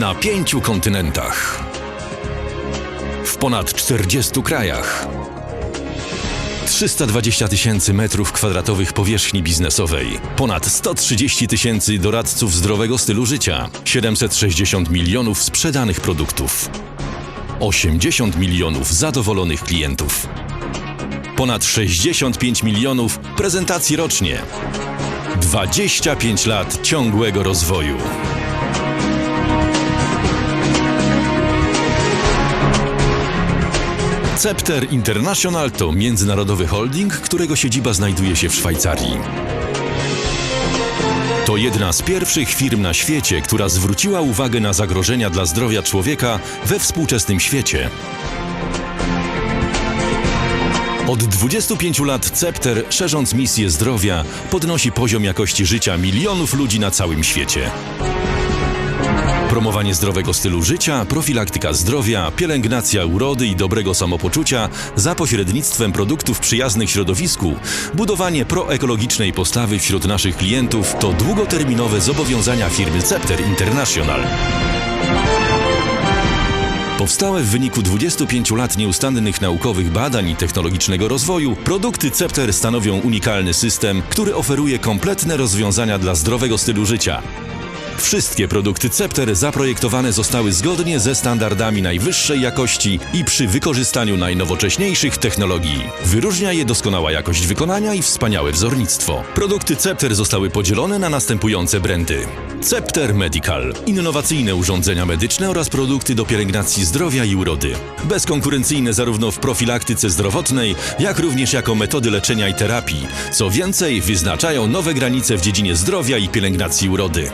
na pięciu kontynentach. W ponad 40 krajach. 320 tysięcy metrów kwadratowych powierzchni biznesowej, ponad 130 tysięcy doradców zdrowego stylu życia, 760 milionów sprzedanych produktów, 80 milionów zadowolonych klientów, ponad 65 milionów prezentacji rocznie, 25 lat ciągłego rozwoju. Cepter International to międzynarodowy holding, którego siedziba znajduje się w Szwajcarii. To jedna z pierwszych firm na świecie, która zwróciła uwagę na zagrożenia dla zdrowia człowieka we współczesnym świecie. Od 25 lat Cepter, szerząc misję zdrowia, podnosi poziom jakości życia milionów ludzi na całym świecie. Promowanie zdrowego stylu życia, profilaktyka zdrowia, pielęgnacja urody i dobrego samopoczucia za pośrednictwem produktów przyjaznych środowisku, budowanie proekologicznej postawy wśród naszych klientów to długoterminowe zobowiązania firmy Cepter International. Powstałe w wyniku 25 lat nieustannych naukowych badań i technologicznego rozwoju, produkty Cepter stanowią unikalny system, który oferuje kompletne rozwiązania dla zdrowego stylu życia. Wszystkie produkty Cepter zaprojektowane zostały zgodnie ze standardami najwyższej jakości i przy wykorzystaniu najnowocześniejszych technologii. Wyróżnia je doskonała jakość wykonania i wspaniałe wzornictwo. Produkty Cepter zostały podzielone na następujące brandy. Cepter Medical. Innowacyjne urządzenia medyczne oraz produkty do pielęgnacji zdrowia i urody. Bezkonkurencyjne zarówno w profilaktyce zdrowotnej, jak również jako metody leczenia i terapii. Co więcej, wyznaczają nowe granice w dziedzinie zdrowia i pielęgnacji urody.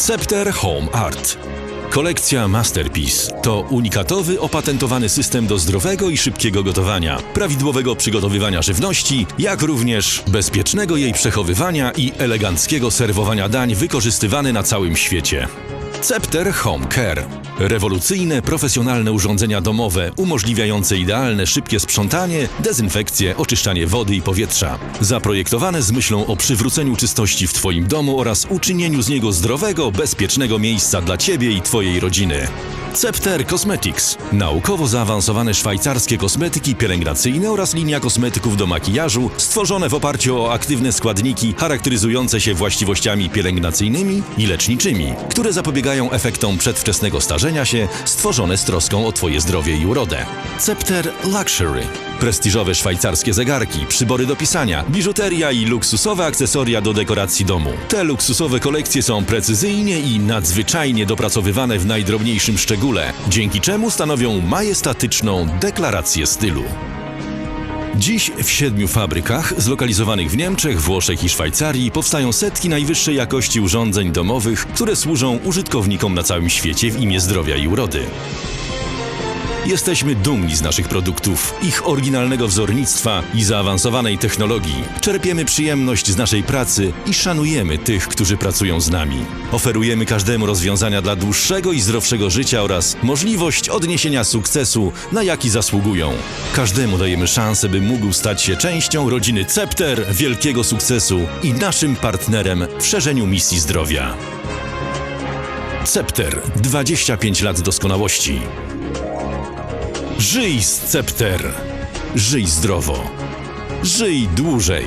Scepter Home Art. Kolekcja Masterpiece to unikatowy, opatentowany system do zdrowego i szybkiego gotowania, prawidłowego przygotowywania żywności, jak również bezpiecznego jej przechowywania i eleganckiego serwowania dań wykorzystywany na całym świecie. Scepter Home Care. Rewolucyjne, profesjonalne urządzenia domowe umożliwiające idealne, szybkie sprzątanie, dezynfekcję, oczyszczanie wody i powietrza. Zaprojektowane z myślą o przywróceniu czystości w Twoim domu oraz uczynieniu z niego zdrowego, bezpiecznego miejsca dla Ciebie i Twojej rodziny. Cepter Cosmetics. Naukowo zaawansowane szwajcarskie kosmetyki pielęgnacyjne oraz linia kosmetyków do makijażu stworzone w oparciu o aktywne składniki charakteryzujące się właściwościami pielęgnacyjnymi i leczniczymi, które zapobiegają efektom przedwczesnego starzenia się, stworzone z troską o Twoje zdrowie i urodę. Cepter Luxury. Prestiżowe szwajcarskie zegarki, przybory do pisania, biżuteria i luksusowe akcesoria do dekoracji domu. Te luksusowe kolekcje są precyzyjnie i nadzwyczajnie dopracowywane w najdrobniejszym szczególe, dzięki czemu stanowią majestatyczną deklarację stylu. Dziś w siedmiu fabrykach zlokalizowanych w Niemczech, Włoszech i Szwajcarii powstają setki najwyższej jakości urządzeń domowych, które służą użytkownikom na całym świecie w imię zdrowia i urody. Jesteśmy dumni z naszych produktów, ich oryginalnego wzornictwa i zaawansowanej technologii. Czerpiemy przyjemność z naszej pracy i szanujemy tych, którzy pracują z nami. Oferujemy każdemu rozwiązania dla dłuższego i zdrowszego życia oraz możliwość odniesienia sukcesu, na jaki zasługują. Każdemu dajemy szansę, by mógł stać się częścią rodziny Cepter, wielkiego sukcesu i naszym partnerem w szerzeniu misji zdrowia. Cepter 25 lat doskonałości. Żyj z Cepter. Żyj zdrowo. Żyj dłużej.